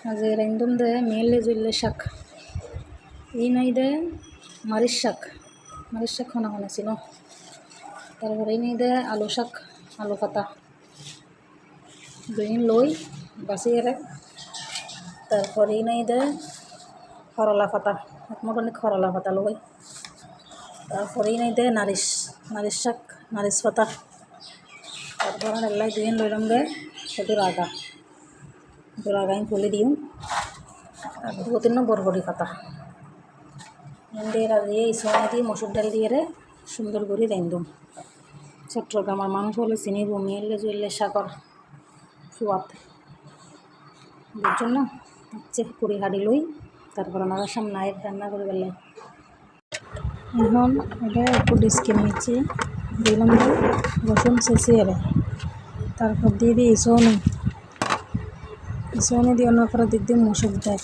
রেন্দুম দে মেলে জুললে শাক এই নাই দে মারিচ শাক মারিচ শাক খানা বানাইছিল তারপরে এই নাই দে আলু শাক আলু পাতা দুদিন লই বাসিয়ে রে তারপরে এই নাই দে করলা পাতা মোটামুটি করলা পাতা লই তারপরে এই নাই দে নারিশ নারিশ শাক নারিশ পাতা তারপরে এলাই দুদিন লইলাম দে সেটু রাগা রাগা আমি ফুলে দিও। আর দু তিন বরবটি পাতা। দিয়ে দিয়ে ইসমানে দিয়ে মসুর ডাল দিয়ে রে সুন্দর করে রান্ধুম চট্টগ্রামের মানুষ হলে চিনি বমিয়ে জুইলে শাকর সোয়াদ বুঝছেন না? হচ্ছে কুড়ি হাড়ি লই, তারপর আমার সামনে আয়ের রান্না করে গেলাম এখন এটা একটু ডিসকে নিচ্ছি দিলাম রসুন শেষিয়ে রে। তারপর দিয়ে দিই ইসনে দিয়ে মসুর ডাল।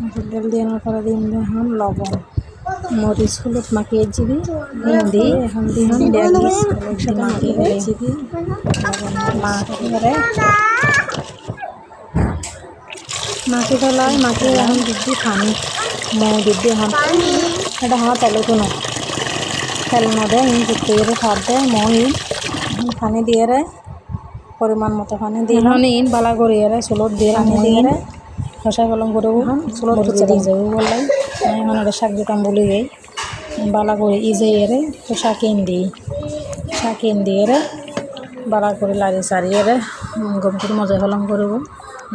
মসুর ডাল দিয়ে অন্য পরে দিই এখন লবণ, মরিচ, হলুদ মাখিয়ে দিবি দি এখন দি এখন ডেগিস হলুদ মাখিয়ে দিবি মাখিয়ে মাখি পেলাই মাখি এখন দিদি পানি, মৌ দিদি এখন। এটা হাঁ তেলতো না তেল নদে ইন দিতে এর খাদ দে মৌ ইন পানি দিয়ে পরিমাণ মতো পানি দিয়ে ইন বালা করে রে চুলত দিয়ে পানি দিয়ে খসা গলম করে চুলত দিয়ে দিয়ে যাব বললাই। এখন ওটা শাক দিতাম বলি যাই বালা করে ই যাই রে তো শাক ইন দিই। শাক ইন দিয়ে রে বালা করে লাড়ি সারিয়ে রে গম করে মজা হলম করব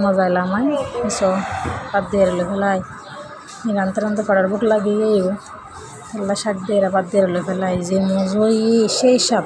মজা লামাই এসো পাত দিয়ে রেলে ফেলাই। রানতে রানতে পাড়ার বুক লাগিয়ে এলা শাক দিয়ে পাত দিয়ে রেলে ফেলাই। যে মজই সেই সব